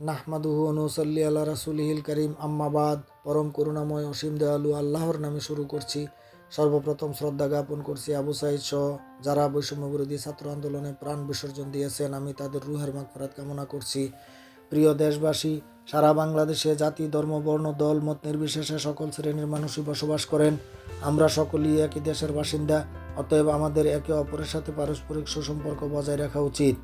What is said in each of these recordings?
নাহমাদুহু অনুসল্লি আল্লাহ রাসুলহিল করিম। আম্মাবাদ পরম করুণাময়, অসীম দয়ালু আল্লাহর নামে শুরু করছি। সর্বপ্রথম শ্রদ্ধা জ্ঞাপন করছি আবু সাইদ সহ, যারা বৈষম্য বিরোধী ছাত্র আন্দোলনে প্রাণ বিসর্জন দিয়েছেন, আমি তাদের রুহের মাগফিরাত কামনা করছি। প্রিয় দেশবাসী, সারা বাংলাদেশে জাতি, ধর্ম, বর্ণ, দল, মত নির্বিশেষে সকল শ্রেণির মানুষই বসবাস করেন। আমরা সকলেই একই দেশের বাসিন্দা, অতএব আমাদের একে অপরের সাথে পারস্পরিক সুসম্পর্ক বজায় রাখা উচিত।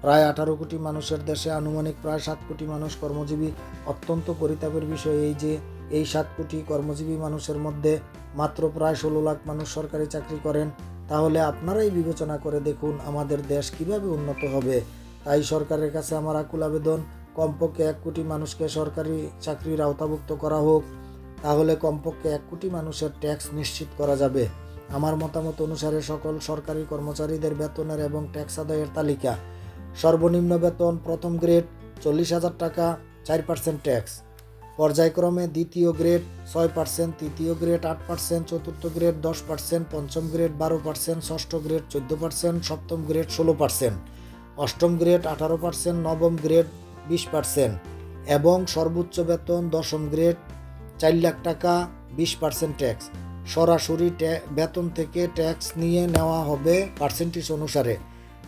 প্রায় আঠারো কোটি মানুষের দেশে আনুমানিক প্রায় সাত কোটি মানুষ কর্মজীবী। অত্যন্ত পরিতাপের বিষয় এই যে, এই সাত কোটি কর্মজীবী মানুষের মধ্যে মাত্র প্রায় ষোলো লাখ মানুষ সরকারি চাকরি করেন। তাহলে আপনারাই বিবেচনা করে দেখুন আমাদের দেশ কীভাবে উন্নত হবে। তাই সরকারের কাছে আমার আকুল আবেদন, কমপক্ষে এক কোটি মানুষকে সরকারি চাকরির আওতাভুক্ত করা হোক। তাহলে কমপক্ষে এক কোটি মানুষের ট্যাক্স নিশ্চিত করা যাবে। আমার মতামত অনুসারে সকল সরকারি কর্মচারীদের বেতনের এবং ট্যাক্স আদায়ের তালিকা সর্বনিম্ন বেতন প্রথম গ্রেড চল্লিশ হাজার টাকা, চার পার্সেন্ট ট্যাক্স পর্যায়ক্রমে দ্বিতীয় গ্রেড ছয় পার্সেন্ট তৃতীয় গ্রেড আট পার্সেন্ট চতুর্থ গ্রেড দশ পার্সেন্ট পঞ্চম গ্রেড বারো পার্সেন্ট ষষ্ঠ গ্রেড চোদ্দ পার্সেন্ট সপ্তম গ্রেড ষোলো পার্সেন্ট অষ্টম গ্রেড আঠারো পার্সেন্ট নবম গ্রেড বিশ পার্সেন্ট এবং সর্বোচ্চ বেতন দশম গ্রেড চার লাখ টাকা, বিশ পার্সেন্ট ট্যাক্স সরাসরি বেতন থেকে ট্যাক্স নিয়ে নেওয়া হবে পার্সেন্টেজ অনুসারে।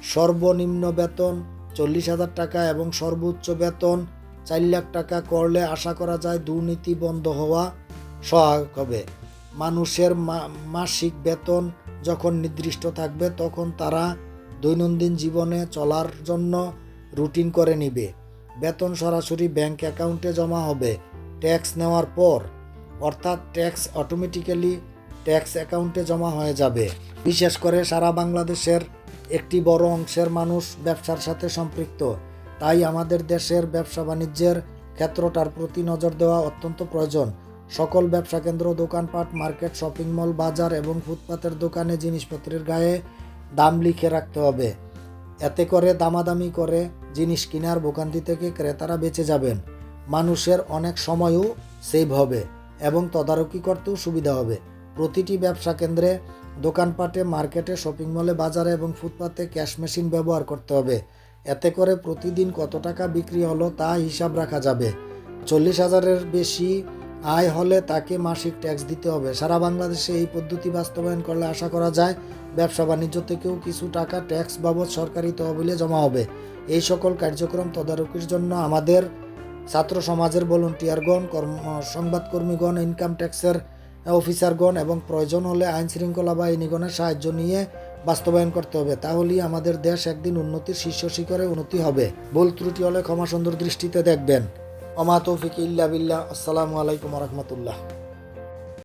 সর্বনিম্ন বেতন চল্লিশ হাজার টাকা এবং সর্বোচ্চ বেতন চার লাখ টাকা করলে আশা করা যায় দুর্নীতি বন্ধ হওয়া সহায়ক হবে। মানুষের মাসিক বেতন যখন নির্দিষ্ট থাকবে তখন তারা দৈনন্দিন জীবনে চলার জন্য রুটিন করে নিবে। বেতন সরাসরি ব্যাংক অ্যাকাউন্টে জমা হবে। ট্যাক্স নেওয়ার পর, অর্থাৎ ট্যাক্স অটোমেটিক্যালি ট্যাক্স অ্যাকাউন্টে জমা হয়ে যাবে। বিশেষ করে সারা বাংলাদেশের একটি বড় অংশের মানুষ ব্যবসার সাথে সম্পৃক্ত। তাই আমাদের দেশের ব্যবসা বাণিজ্যের ক্ষেত্রটার প্রতি নজর দেওয়া অত্যন্ত প্রয়োজন। সকল ব্যবসা কেন্দ্র, দোকানপাট, মার্কেট, শপিং মল, বাজার এবং ফুটপাতের দোকানে জিনিসপত্রের গায়ে দাম লিখে রাখতে হবে। এতে করে দামাদামি করে জিনিস কেনার ভোগান্তি থেকে ক্রেতারা বেঁচে যাবেন। মানুষের অনেক সময়ও সেভ হবে এবং তদারকি করতেও সুবিধা হবে। প্রতিটি ব্যবসা কেন্দ্রে দোকানপাটে, মার্কেটে, শপিং মলে, বাজারে এবং ফুটপাতে ক্যাশ মেশিন ব্যবহার করতে হবে। এতে করে প্রতিদিন কত টাকা বিক্রি হলো তা হিসাব রাখা যাবে। চল্লিশ হাজারের বেশি আয় হলে তাকে মাসিক ট্যাক্স দিতে হবে। সারা বাংলাদেশে এই পদ্ধতি বাস্তবায়ন করলে আশা করা যায়, ব্যবসা বাণিজ্য থেকেও কিছু টাকা ট্যাক্স বাবদ সরকারি তহবিলে জমা হবে। এই সকল কার্যক্রম তদারকির জন্য আমাদের ছাত্র সমাজের ভলন্টিয়ারগণ, কর্ম, সংবাদকর্মীগণ, ইনকাম ট্যাক্সের অফিসারগণ এবং প্রয়োজন হলে আইন শৃঙ্খলা বাহিনীগণের সাহায্য নিয়ে বাস্তবায়ন করতে হবে। তাহলেই আমাদের দেশ একদিন উন্নতির শীর্ষ শিখরে উন্নতি হবে। ভুল ত্রুটি হলে ক্ষমা সুন্দর দৃষ্টিতে দেখবেন। অমাতৌফিক ইল্লা বিল্লাহ। আসসালামু আলাইকুম রহমতুল্লাহ।